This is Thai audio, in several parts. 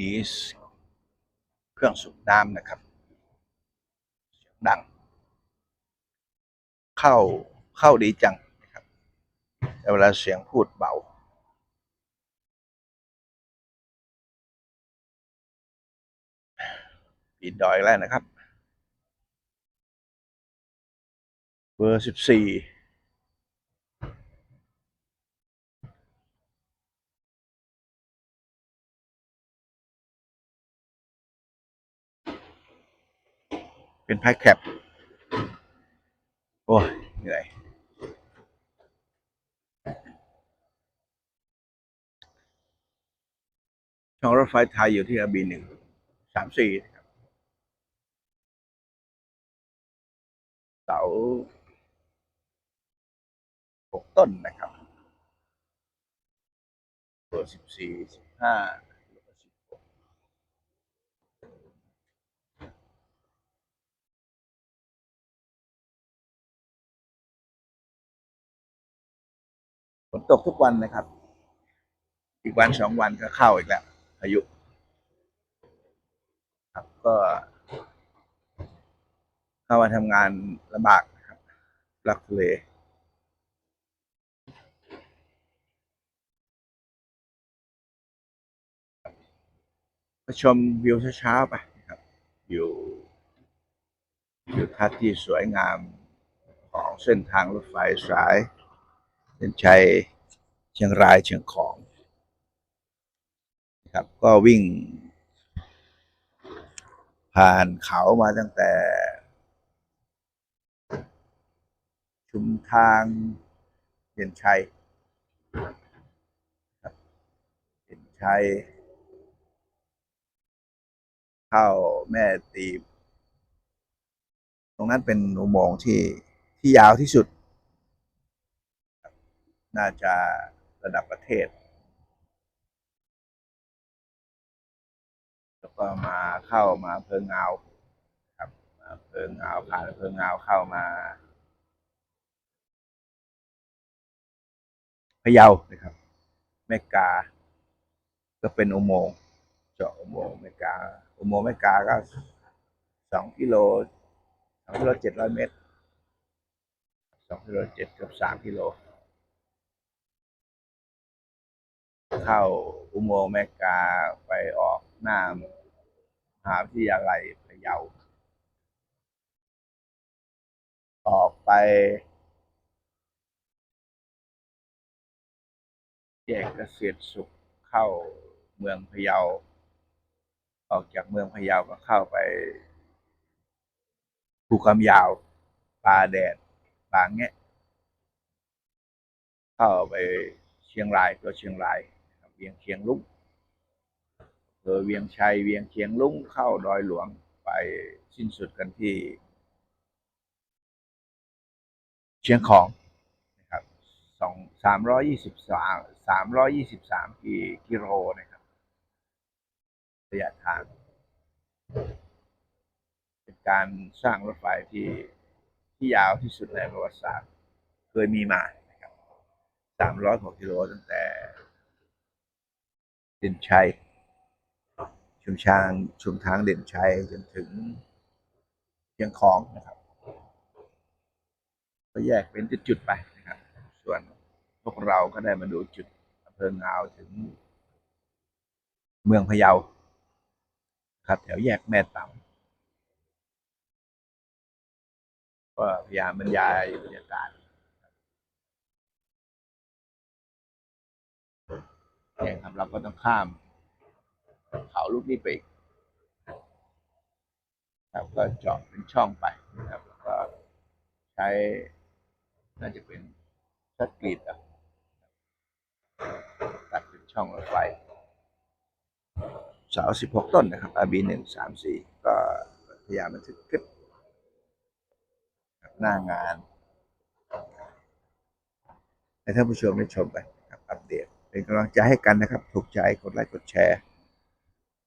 นี้เครื่องสูบน้ำนะครับเสียงดัง เข้าเข้าดีจังนะครับแต่เวลาเสียงพูดเบาปีนดอยแล้วนะครับ เบอร์สิบสี่ เป็นพายแคปโอ้ยเหนื่อยช่องรถไฟไทยอยู่ที่อาบีหนึ่งสามสี่เสาหกต้นนะครับตัวสิบสี่สิบห้าสิบหกฝ นตกทุกวันนะครับ อีกวันสองวันก็เข้าอีกแล้วพายุ ครับก็เข้ามาทำงานลำบากครับรักทะเลมาชมวิวเช้าๆไปครับ อยู่อยู่ทัศน์ที่สวยงามของเส้นทางรถไฟสาย เส้นชัยเชียงรายเชียงของครับก็วิ่ง ผ่านเขามาตั้งแต่ ชุมทางเด่นชัยครับเด่นชัย เข้าแม่ตีบ ตรงนั้นเป็นอุโมงค์ที่ที่ยาวที่สุด น่าจะระดับประเทศ แล้วก็มาเข้ามาเพิงเงาครับมาเพิงเงาผ่านเพิงเงาเข้ามาพะเยานะครับแม่กา ก็เป็นอุโมงค์เจาะอุโมงค์แม่กา อุโมงค์แม่กาก็สองกิโลสองกิโลเจ็ดร้อยเมตรสองกิโลเจ็ดเกือบสามกิโล เข้าอุโมงค์แมกาไปออกหน้ามหาวิทยาลัยพะเยา ออกไปแยกเกษตรสุขเข้าเมืองพะเยา ออกจากเมืองพะเยาก็เข้าไปภูคำยาวปลาแดดบางแงะเข้าไปเชียงรายตัวเชียงราย เวียงเชียงลุงเออเวียงชัยเวียงเชียงลุงเข้าดอยหลวงไปสิ้นสุดกันที่ เชียงของนะครับสองสามร้อยยี่สิบสามสามร้อยยี่สิบสามกิโลนะครับระยะทางเป็นการสร้างรถไฟที่ที่ยาวที่สุดในประวัติศาสตร์ เคยมีมานะครับสามร้อยกว่ากิโลตั้งแต่ ด่นชัย ชุมชางชุมทางเด่นชัยจนถึงเชียงของนะครับ ก็แยกเป็นจุดๆไปนะครับ ส่วนพวกเราก็ได้มาดูจุดอำเภองาวถึง เมืองพะเยาครับแถวแยกแม่ตำก็พยายามบรรยายบรรยากาศ เนี่ยครับ เราก็ต้องข้ามเขาลูกนี้ไปอีกครับก็เจาะเป็นช่องไปนะครับแล้วก็ใช้น่าจะเป็นชัดกรีดอะตัดเป็นช่องรถไฟเสาสิบหกต้นนะครับ RB หนึ่งสามสี่ก็พยายามบันทึกคลิปหน้างานให้ท่านผู้ชมได้ชมไปครับอัป เป็นกำลังใจให้กันนะครับ ถูกใจกดไลค์กดแชร์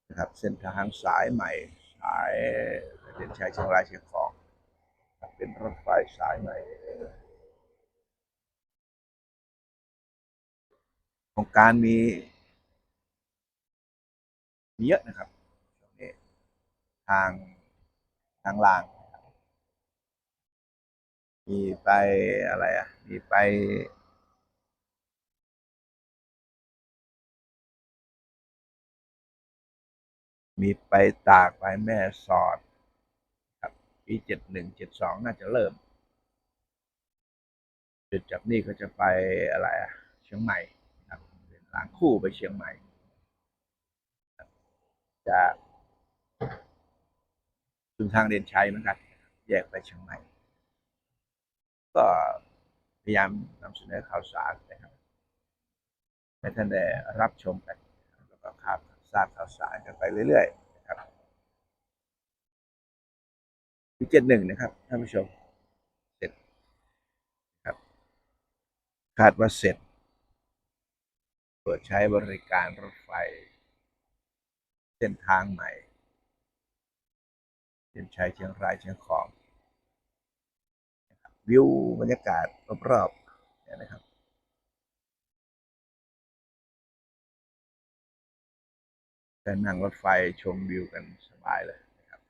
นะครับ เส้นทางสายใหม่สายเด่นชัยเชียงรายเชียงของเป็นรถไฟสายใหม่โครงการมีมีเยอะนะครับช่วงนี้ทางทางลาง มีไปอะไรอะ มีไป มีไปตากไปแม่สอด ครับปีเจ็ดหนึ่งเจ็ดสองน่าจะเริ่มจุดจากนี่ก็จะไปอะไรอะเชียงใหม่ครับหลังคู่ไปเชียงใหม่ จากชุมทางเด่นชัยเหมือนกันแยกไปเชียงใหม่ ก็พยายามนำเสนอข่าวสารนะครับให้ท่านได้รับชมกัน ทราบข่าวสารกันไปเรื่อยๆนะครับปีเจ็ดหนึ่งนะครับท่านผู้ชมเสร็จครับคาดว่าเสร็จ เปิดใช้บริการรถไฟ เส้นทางใหม่เส้นชัยเชียงรายเชียงของ วิวบรรยากาศรอบๆนะครับ จะนั่งรถไฟชมวิวกันสบายเลยนะครับ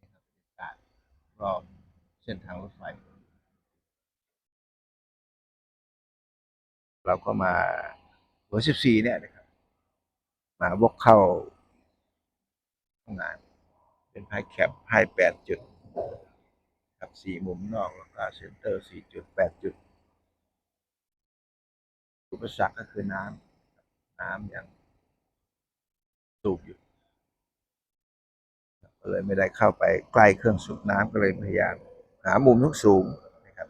นี่ครับบรรยากาศรอบเส้นทางรถไฟ เราก็มาหัวสิบสี่เนี่ยนะครับ มาวกเข้าห้องงาน เป็นไพ่แคปไพ่แปดจุด ครับสี่มุมนอกแล้วก็เซ็นเตอร์สี่จุดแปดจุด อุปสรรคก็คือน้ำน้ำยังสูบอยู่ก็เลยไม่ได้เข้าไปใกล้เครื่องสูบน้ำก็เลยพยายามหามุมทุกสูงนะครับ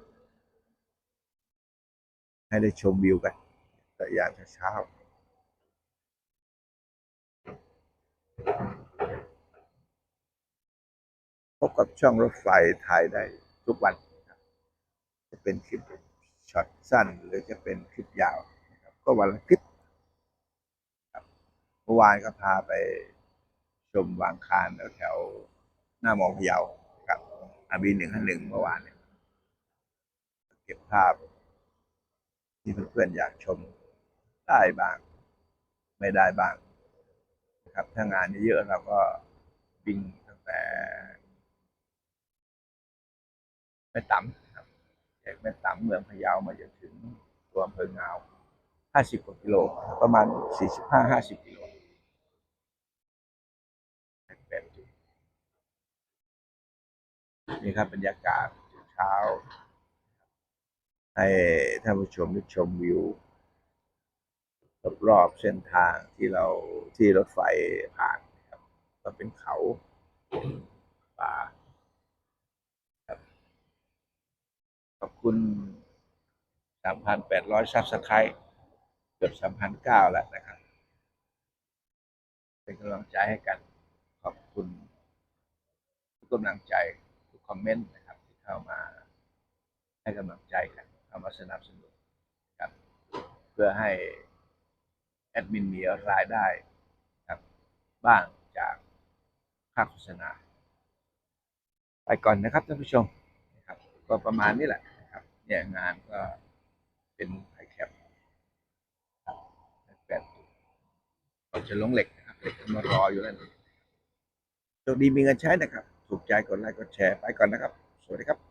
ให้ได้ชมวิวกันแต่ยามเช้าพบกับช่องรถไฟถ่ายได้ทุกวันจะเป็นคลิปช็อตสั้นหรือจะเป็นคลิปยาว ก็วันละคลิปเมื่อวานก็พาไปชมวางคานแถวหน้ามองพะเยากับอาบีหนึ่งห้าหนึ่งเมื่อวานเนี่ยเก็บภาพ ที่เพื่อนๆอยากชมได้บ้าง ไม่ได้บ้างนะครับถ้างานเยอะๆเราก็วิ่งตั้งแต่แม่ต่ำครับจากแม่ต่ำเมืองพะเยามาจนถึงตัวอำเภอเงาว ห้าสิบกว่ากิโล ประมาณสี่สิบห้าห้าสิบกิโลแปดจุดนี่ครับบรรยากาศเช้า ให้ท่านผู้ชมได้ชมวิวรอบๆเส้นทางที่เราที่รถไฟผ่านนะครับก็เป็นเขาป่าครับขอบคุณ 3,800ซับสไครต์ เกือบ3,900แล้วนะครับ เป็นกำลังใจให้กัน ขอบคุณทุกกำลังใจทุกคอมเมนต์นะครับ ที่เข้ามาให้กำลังใจกันเข้ามาสนับสนุนครับ เพื่อให้แอดมินมีรายได้ครับบ้างจากค่าโฆษณา ไปก่อนนะครับท่านผู้ชมนะครับ ก็ประมาณนี้แหละนะครับเนี่ยงานก็เป็นไฮแคปครับแปดตัว จะลงเหล็กนะครับเหล็กมารออยู่แล้วโชคดีมีเงินใช้นะครับ ถูกใจกดไลค์กดแชร์ไปก่อนนะครับ สวัสดีครับ